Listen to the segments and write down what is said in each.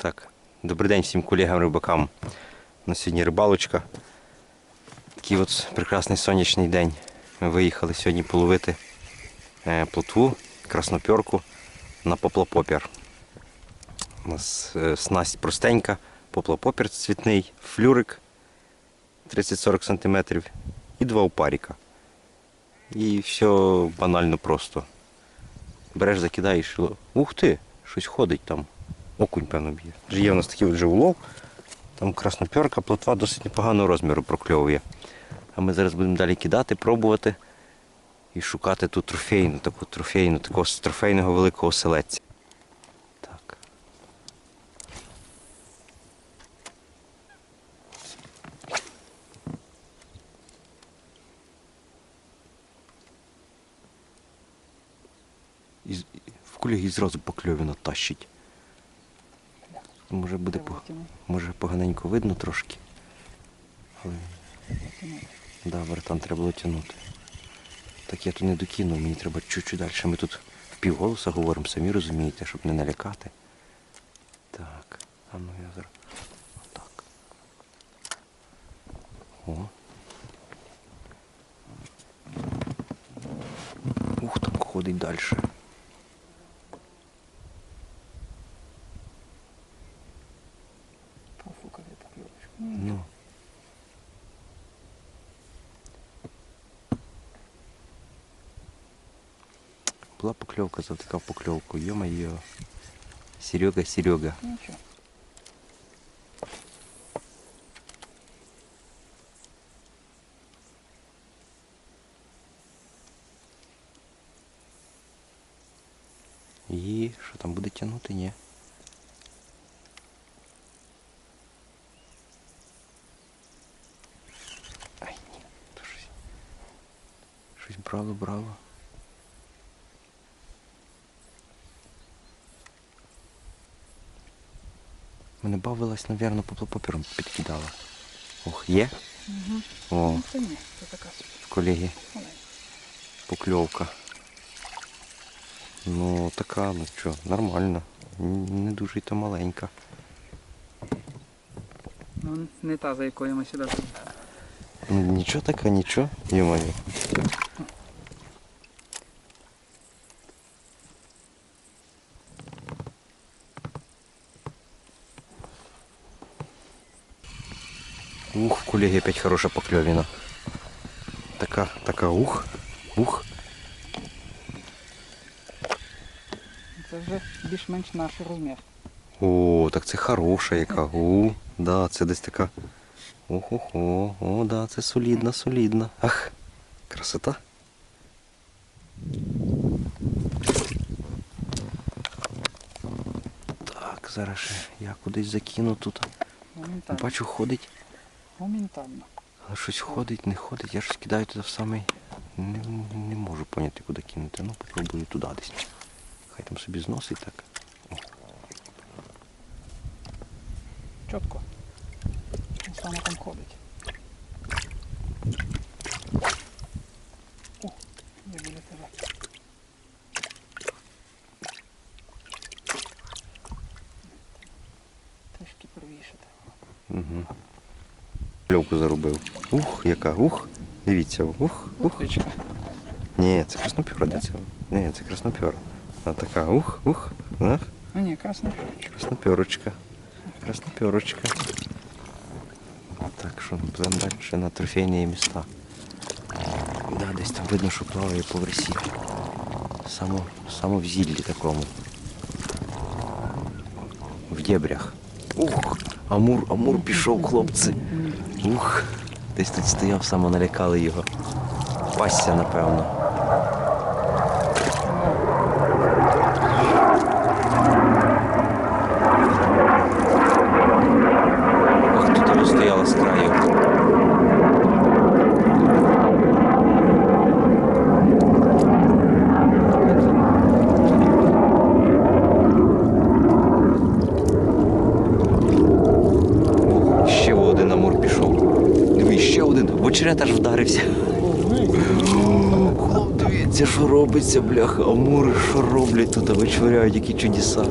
Так, добрий день всім колегам рибакам. На сьогодні рибалочка. Такий от прекрасний сонячний день. Ми виїхали сьогодні половити е, плотву, краснопьорку на поплапопір. У нас е, снасть простенька, поплапопір цвітний, флюрик 30-40 см і два упаріка. І все банально просто. Береш, закидаєш, ух ти, щось ходить там. Окунь, певно, б'є. Є в нас такий вже улов. Там краснопьорка, плотва досить непоганого розміру прокльовує. А ми зараз будемо далі кидати, пробувати і шукати ту трофейну, таку трофейну, такого трофейного великого селедця. Так. І, в кулі зразу покльові тащить. Може буде по... Може поганенько видно трошки. Але... Да, братан, треба було тягнути. Так я тут не докинув, мені треба чуть-чуть далі. Ми тут в півголоса говоримо, самі розумієте, щоб не налякати. Так, а ну я зараз. Отак. О. Ух, там ходить далі. Була покльовка, завтикав покльовку. Йо-моє. Серега, Серега. Нічого. І що там буде тягнути? Ні. Ай, ні, то щось. Щось брало, брало. Мене бавилась, напевно, поплопопером підкидала. Ох, є? Угу. О, Ну, це ні, це така колеги, покльовка. Ну, така, ну що, нормально. Не дуже й то маленька. Ну, не та, за якою ми сюди. Ну, Нічого така, нічого, йомаю. Ух, колеги, опять хорошая поклевина. Така, така, ух, ух. Це вже більш-менш наш розмір. О, так це хороша яка. У, да, це десь така. Ого-го, о, да, це солідна, солідна. Ах, красота. Так, зараз ще я кудись закину тут. Бачу, ходить. Моментально. Але щось ходить, не ходить. Я ж кидаю туди в самий. Не, не можу поняти, куди кинути. Ну, попробую туди десь. Хай там собі зносить так. Чітко. Він саме там ходить. О, я біля тебе. Трішки правіше. Угу. Кльовку заробив. Ух, яка, ух. Дивіться, ух, ух. Ні, це це? Ні, це краснопьора. А така, ух, ух, ах, А ні, красна. краснопьорочка. Краснопьорочка. Так, що будемо далі на трофейні міста. Да, десь там видно, що плаває по версі. Само, само в зіллі такому. В дебрях. Ух, Амур, Амур пішов, хлопці. Ух, десь тут стояв, налякали його. Пасся, напевно. Ох, тут воно стояло з краю. Ох, ще один амур пішов. Диви, ще очерет аж вдарився. Дивіться, що робиться, бляха. Амури, що роблять тут, вичворяють, які чудеса.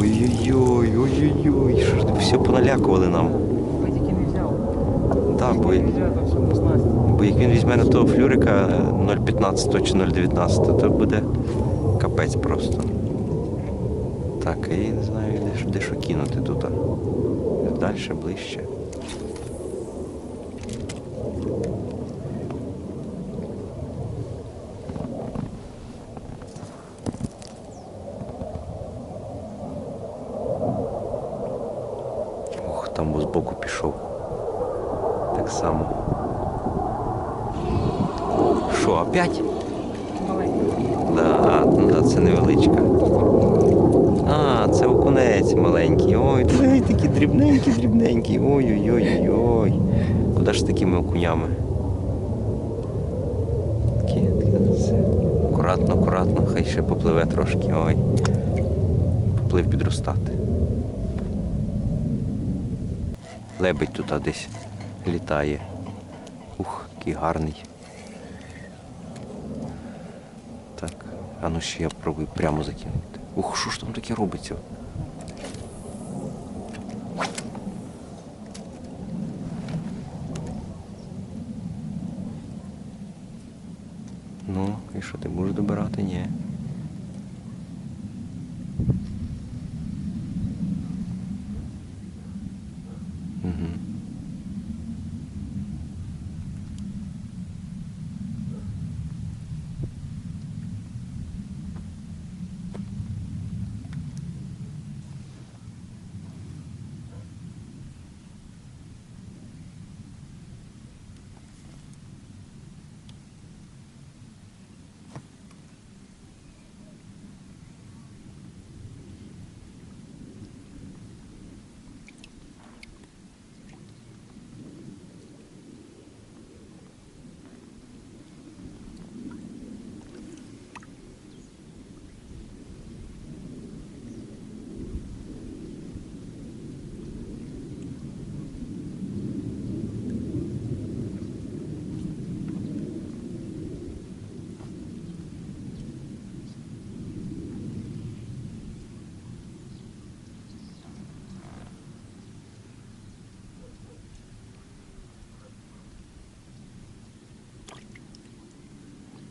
Ой-ой-ой, ой-ой-ой. все поналякували нам. Ви тільки не взяв. Так, бо, бо як він візьме на того флюрика е, 0,15 чи 0,19, то буде капець просто. Так, і не знаю, де що кинути тут. Далі, ближче. Ох, там бо збоку пішов. Так само. Що, опять? Да, да, це невеличка. А, це окунець маленький. Ой, диви, такі дрібненькі, дрібненькі. Ой-ой-ой-ой. Куди ж такими окунями? Такі, такі. Акуратно, акуратно, хай ще попливе трошки. Ой. Поплив підростати. Лебедь тут десь літає. Ух, який гарний. Так, а ну ще я пробую прямо закинути. Ух, що ж там таке робиться? Ну, і що ти будеш добирати? Ні. Угу.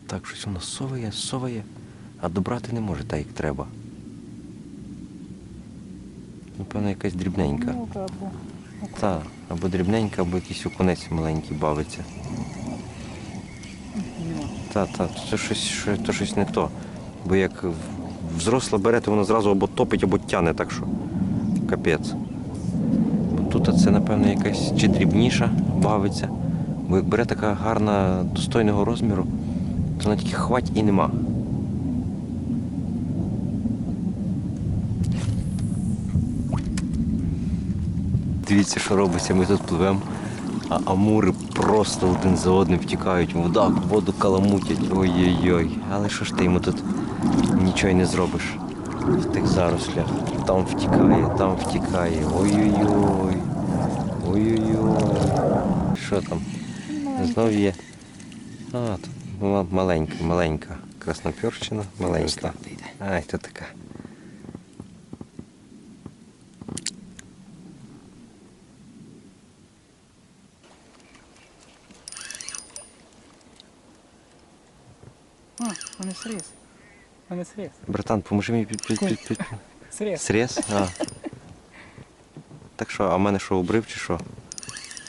Так, щось воно соває, соває, а добрати не може так, як треба. Напевно, якась дрібненька. Ну, та, бо. Та, або дрібненька, або якийсь окунець маленький бавиться. Нема. Та, та, це щось, що- то щось не то. Бо як взросла бере, то воно зразу або топить, або тяне, так що капець. Бо тут це, напевно, якась чи дрібніша бавиться. Бо як бере така гарна, достойного розміру, то вона тільки хвать і нема. Дивіться, що робиться, ми тут пливемо, а амури просто один за одним втікають, вода, воду каламутять. Ой-ой-ой. Але що ж ти йому тут нічого й не зробиш в тих зарослях. Там втікає, там втікає. Ой-ой-ой. Ой-ой-ой. Що там? Знов є. А, тут маленька, маленька. Красноперчина, маленька. Ай, то така. Сріз. Вони сріз. Братан, поможи мені під, під, під, під. Сріз. Срез? А. Так що, а в мене що, обрив чи що?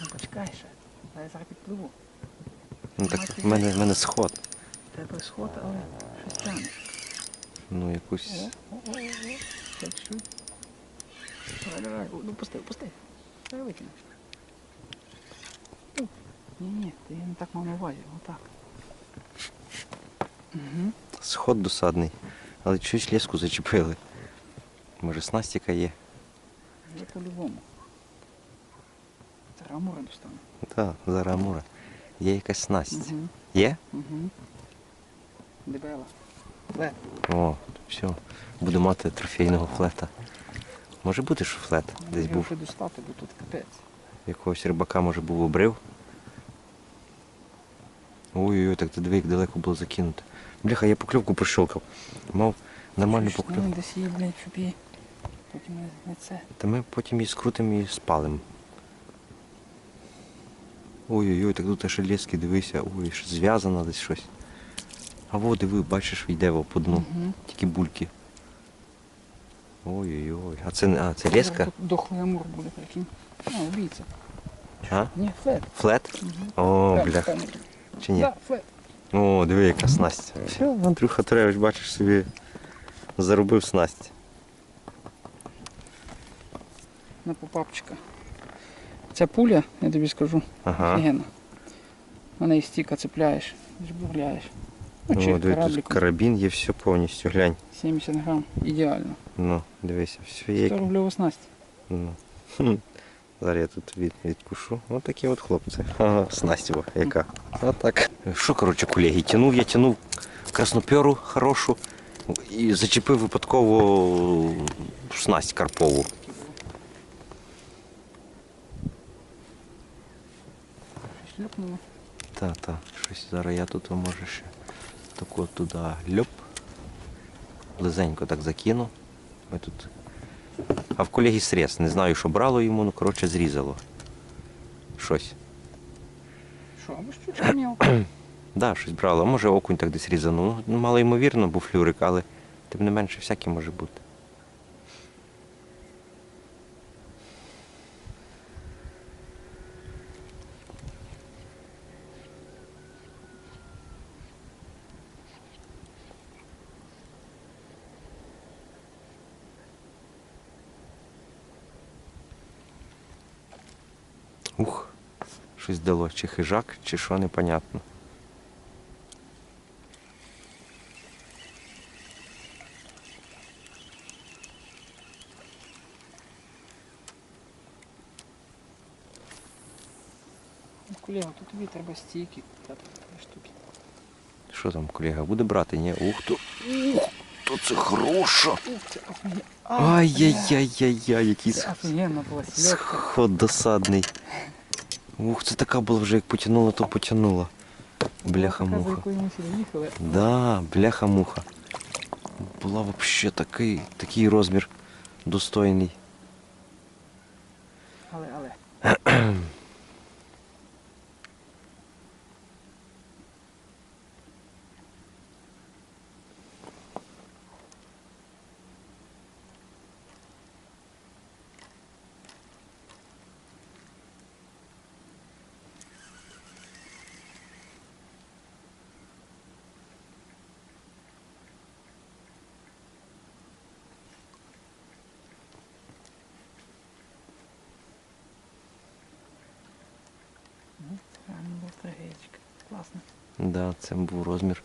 Ну, почекай ще. А я зараз підпливу. Ну так в мене, в мене сход. Тебе сход, але щось тягне. Ну якусь. О, о, о, о. Давай, давай. Ну, пусти, пусти. Давай викинеш. Ні, ні, ти я не так мав на увазі. Отак. Угу. Сход досадний. Але чогось леску зачепили. Може снастіка є? Є по-любому. Це рамура достану. Так, зараз Амура. Є якась снасть. Угу. Є? Угу. Дебела. Ле. О, все. Буду мати трофейного флета. Може бути, що флет десь був. вже достати, бо тут капець. Якогось рибака, може, був обрив. Ой-ой-ой, так ти диви, як далеко було закинути. Бляха, я покльовку прищолкав. Мав нормальну покльовку. ну, Десь її, блядь, щоб її потім не це. Та ми потім її скрутимо і спалимо. Ой-ой-ой, так тут аж лески, дивися, ой, зв'язано десь щось. А во, диви, бачиш, йде во по дну. Угу. Тільки бульки. Ой-ой-ой. А це, а, це леска? Дохлий амур буде, прикинь. А, убійця. А? Ні, флет. Флет? Угу. О, бля. Чи ні? Да, флет. О, диви, яка снасть. Все, Андрюха Тревич, бачиш собі, заробив снасть. На попапчика. Ця пуля, я тобі скажу, Ага. офігенна. На неї стіка цепляєш, жбурляєш. Ну, чи диви, тут карабін є все повністю, глянь. 70 грам, ідеально. Ну, дивися, все є. 100 рубльова снасть. Ну. хм. Зараз я тут від, відкушу. Ось такі от хлопці. Ага, снасть його, яка. Отак. Що, коротше, колеги, тянув я тянув красноперу хорошу і зачепив випадково снасть карпову. Шлюпнуло. Та, та, щось зараз я тут може ще таку туди льоп. Близенько так закину. Ми тут. А в колеги срез. Не знаю, що брало йому, ну коротше зрізало. Щось. Що, або щучка мілка. Да, щось брало. А може окунь так десь різанув. Ну, мало ймовірно, був флюрик, але тим не менше всяке може бути. Ух, щось дало, чи хижак, чи що, непонятно. Колега, тут тобі треба стійки. Штуки. Що там, колега, буде брати? Ні? Ух то. Ух, то це хороша. Ай-яй-яй-яй-яй, який сход досадний. Ух, це така була вже, як потягнула, то потягнула. Бляха-муха. Да, бляха-муха. Була взагалі такий, такий розмір достойний. Але, але. Ну, Реально була трагедічка. Класно. Да, це був розмір.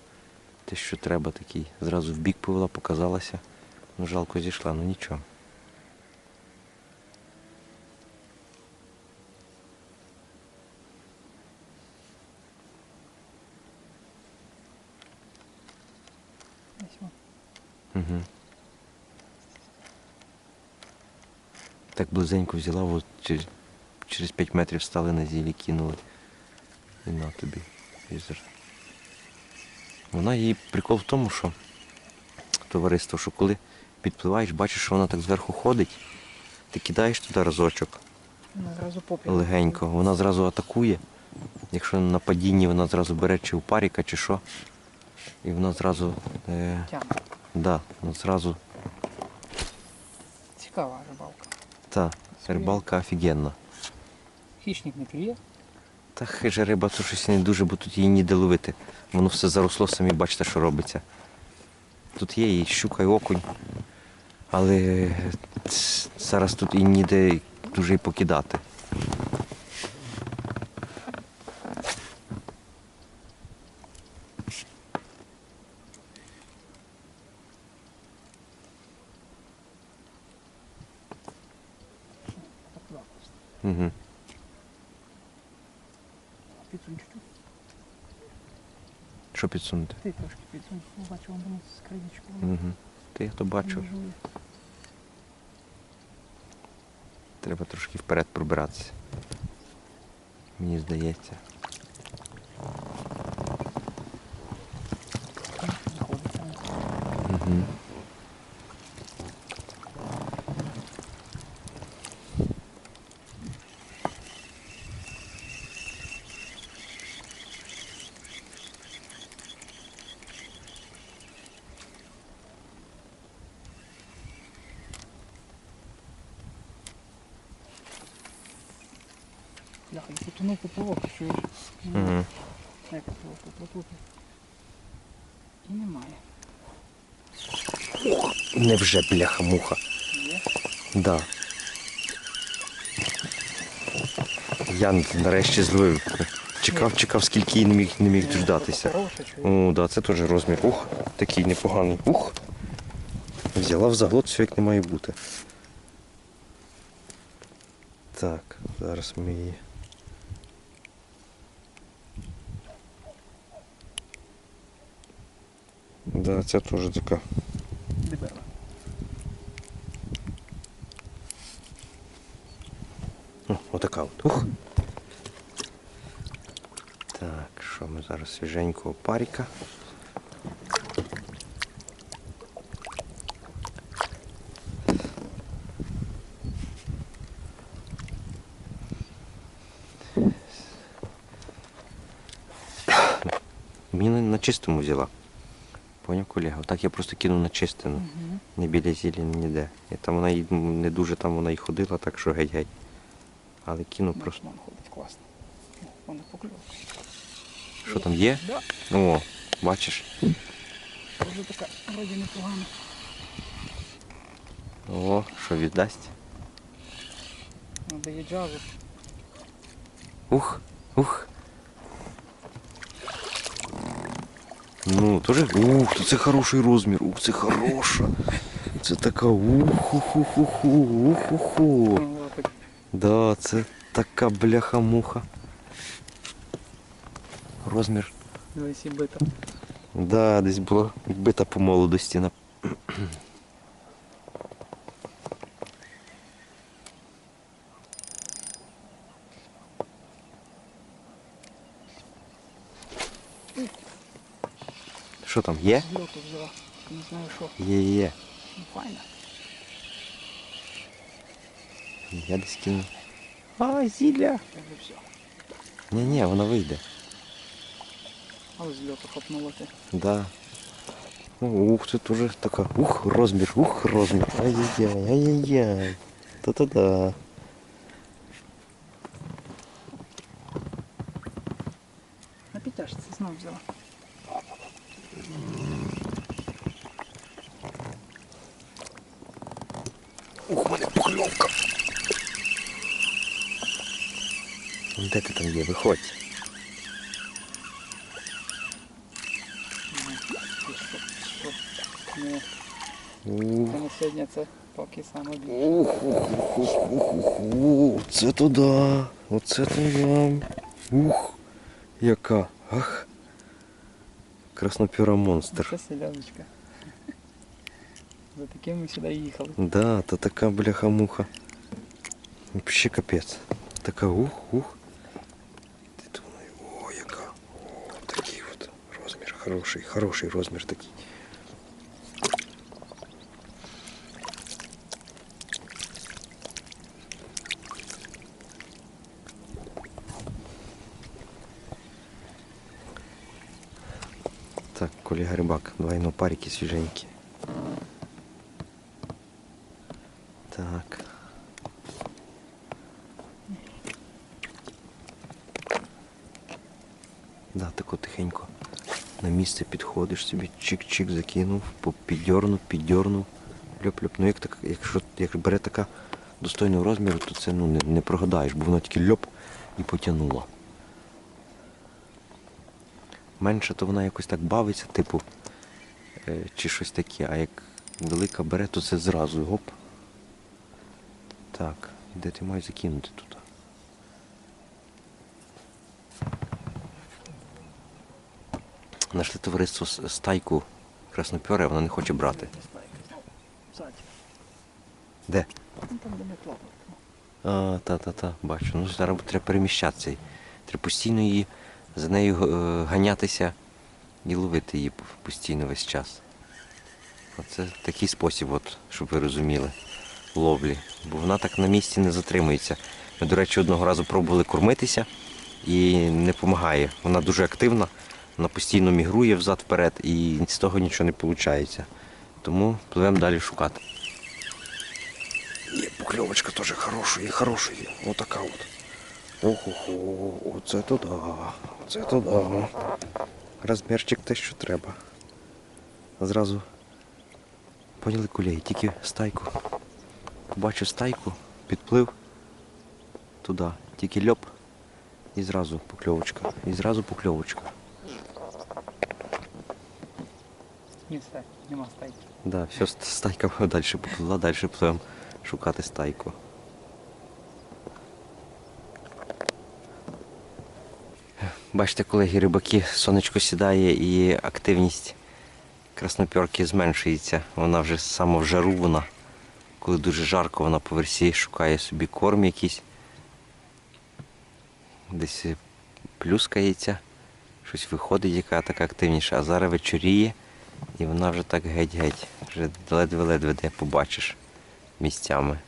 Те, що треба такий. Зразу в бік повела, показалася. Ну, жалко зійшла, ну нічого. Угу. Так близенько взяла, от через, через 5 метрів стали на зілі, кинули. І на тобі. Візер. Вона її прикол в тому, що товариство, що коли підпливаєш, бачиш, що вона так зверху ходить, ти кидаєш туди разочок легенько, вона зразу атакує. Якщо на падінні вона зразу бере чи у паріка, чи що. І вона зразу. Е, да, вона зразу. Цікава рибалка. Та, рибалка офігенна. Хищник не клює. Та хижа риба, то щось не дуже, бо тут її ніде ловити. Воно все заросло, самі бачите, що робиться. Тут є і щука, і окунь. Але зараз тут і ніде дуже і покидати. Так, да, просто. Угу. Підсунь чуть-чуть. Що підсунути? Ти трошки підсунь. Ну, Бачу, вон там скринічку. Угу. Ти я то бачу. Треба трошки вперед пробиратися. Мені здається. Знаходиться. Угу. Бляха, я потонув поплавок, чуєш? Угу. Як поплавок, поплавок. І немає. Невже бляха-муха. Є? Да. Я нарешті зловив. Чекав, чекав, скільки і не міг, не міг дождатися. О, да, це теж розмір. Ух, такий непоганий. Ух. Взяла в заглот все як не має бути. Так, зараз ми її. Да, це теж така. Дебела. О, отака от. Ух. Так, що ми зараз свіженького паріка. Мені на- на чистому взяла. Поняв, колега? Так я просто кинув на чистину. Угу. Не біля зілля ніде. І там вона й не дуже там вона й ходила, так що геть-геть. Але кинув просто. Вон ходить класно. Вона покльовка. Що там є? Да. О, бачиш. Вже така вроді непогана. О, що віддасть? Вона дає джазу. Ух, ух. Ну, тоже. Ух, то це хороший розмір. Ух, це хороша. Це така ух ух ух ух ух ух ух Ну, лапить. Да, це така бляха-муха. Розмір. Дивись і бита. Да, десь була бита по молодості. на- Що там, є? З льоту взяла. Не знаю що. Є, є, є. Ну, файна. Я десь кину. А, зілля. Це вже все. Ні-ні, вона вийде. Але з льоту хапнула ти. Да. О, Ух, це теж така. Ух, розмір, ух, розмір. Ай-яй-яй, ай-яй-яй. Та-та-да. На підтяжці знов взяла. Ух, у мене покльовка. Де ти там є? Виходь. Не, це на сьогодні це поки саме більше. ух, ух, ух, ух, ух, ух. Це туди. Оце то вам. Ух, яка. Ах. Краснопіра монстр. Це селяночка. За таким ми сюди і їхали. Да, то така бляха-муха. Вообще капець. Така ух, ух. Ти думаю, о, яка. О, такий от розмір. Хороший, хороший розмір такий. Рибак, давай на парики свіженькі. Так. Да, тако тихенько. На місце підходиш собі, чик-чик закинув, піддьорнув, піддьорнув. Ляп-ляп. Ну як так, якщо як бере така достойного розміру, то це ну, не, не прогадаєш, бо воно тільки льоп і потягнуло. Менше, то вона якось так бавиться, типу, чи щось таке, а як велика бере, то це зразу гоп. Так, де ти маєш закинути тут? Нашли товариство стайку краснопьоре, вона не хоче брати. Де? Там де ми. А, та-та-та, бачу. Ну зараз треба переміщатися. Треба постійно її за нею е, ганятися і ловити її постійно весь час. Оце такий спосіб, от, щоб ви розуміли, ловлі. Бо вона так на місці не затримується. Ми, до речі, одного разу пробували кормитися і не допомагає. Вона дуже активна, вона постійно мігрує взад-вперед і з того нічого не виходить. Тому пливемо далі шукати. Є покльовочка теж хорошої, хорошої. Отака от. Ого, оце туди, оце туди. Розмірчик те, що треба. Зразу поняли кулей, тільки стайку. Побачив стайку, підплив туди, тільки льоп і зразу покльовочка. І зразу покльовочка. Ні, все, нема стайки. Да, все, стайка далі поплила, далі пливемо шукати стайку. Бачите, колеги, рибаки, сонечко сідає і активність краснопьорки зменшується. Вона вже саме в жару вона. Коли дуже жарко, вона по версі шукає собі корм якийсь. Десь плюскається, щось виходить, яка така активніша, а зараз вечоріє. І вона вже так геть-геть. Вже ледве-ледве де побачиш місцями.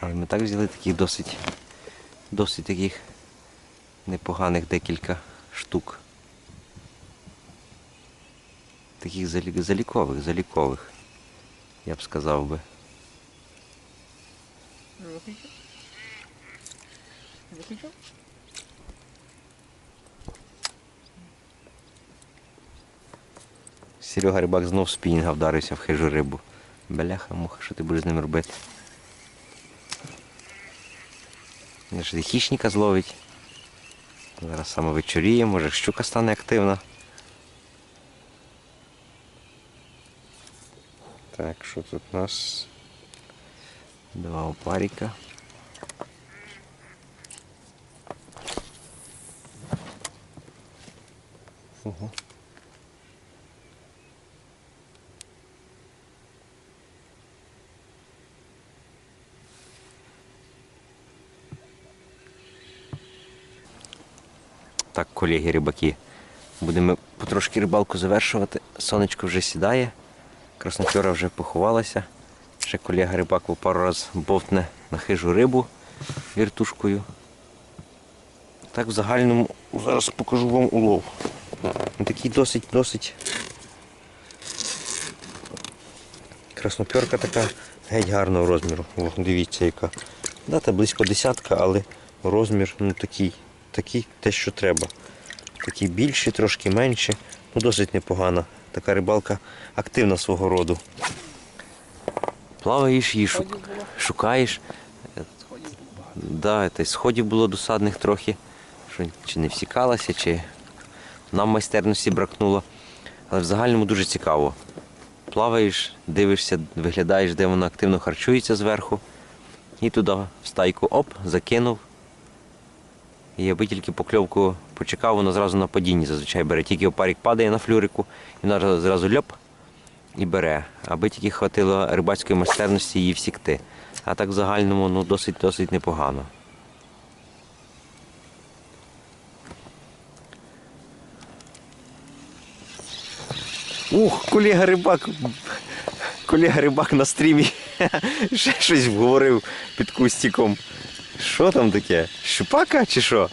Але ми так взяли таких досить, досить таких непоганих декілька штук. Таких залікових, залікових, я б сказав би. Серега рибак знов спінінга вдарився в хижу рибу. Бляха, муха, що ти будеш з ним робити? І хищника зловить. Зараз саме вечоріє, може щука стане активна. Так, що тут у нас? Два опаріка. Ого. Колеги рибаки, будемо потрошки рибалку завершувати. Сонечко вже сідає, краснопьора вже поховалася. Ще колега рибак пару раз бовтне на хижу рибу віртушкою. Так в загальному зараз покажу вам улов. Такий досить, досить. Краснопьорка така геть гарного розміру. О, дивіться яка. Дата близько десятка, але розмір ну такий, такий те, що треба. Такий більший, трошки менший. Ну досить непогана. Така рибалка активна свого роду. Плаваєш її, шук... Шукаєш. Да, та й сходів було досадних трохи, що чи не всікалася, чи нам майстерності бракнуло. Але в загальному дуже цікаво. Плаваєш, дивишся, виглядаєш, де вона активно харчується зверху. І туди в стайку оп, закинув. І аби тільки покльовку почекав, вона зразу на падінні зазвичай бере. Тільки опарік падає на флюрику, і вона зразу ляп і бере. Аби тільки хватило рибацької майстерності її всікти. А так в загальному ну, досить досить непогано. Ух, колега рибак. Колега рибак на стрімі ще щось говорив під кустиком. Що там таке? Щупака чи що?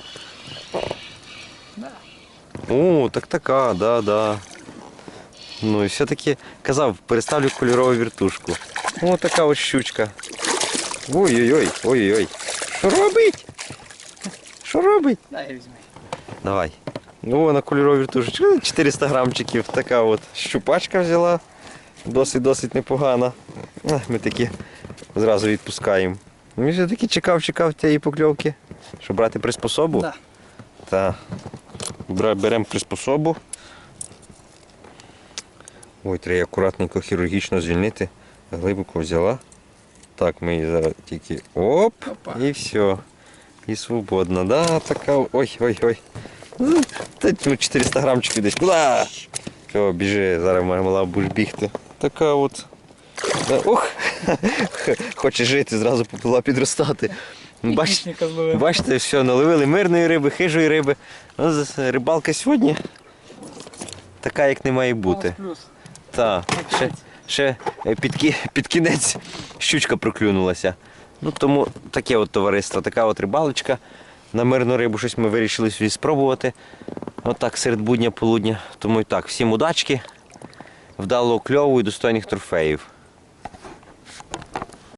О, так така, да, да. Ну і все-таки казав, переставлю кольорову віртушку. О, така ось щучка. Ой-ой-ой, ой-ой-ой. Що робить? Що робить? Дай візьми. Давай. О, на кольорову віртушечку. 400 грамчиків. Така от щупачка взяла. Досить-досить непогана. Ми такі зразу відпускаємо. Ну, і все-таки чекав, чекав тієї покльовки. Що брати приспособу? Да. Так. Беремо приспособу. Ой, треба акуратненько хірургічно звільнити. Глибоко взяла. Так, ми її зараз тільки оп, Опа. і все. І свободно. Да, така. Ой, ой, ой. Ну, Та ну, 400 грамчиків десь. Куда? Все, біжи, зараз мала будеш бігти. Така от. Да, Ох! Хоче жити, зразу поплила підростати. Бачите, Бачите, все, наловили мирної риби, хижої риби. Ну, рибалка сьогодні така, як не має бути. Так, ще, ще е, під, кі- під кінець щучка проклюнулася. Ну тому таке от товариство, така от рибалочка. На мирну рибу щось ми вирішили собі спробувати. Отак серед будня полудня. Тому і так, всім удачки, вдалого кльову і достойних трофеїв.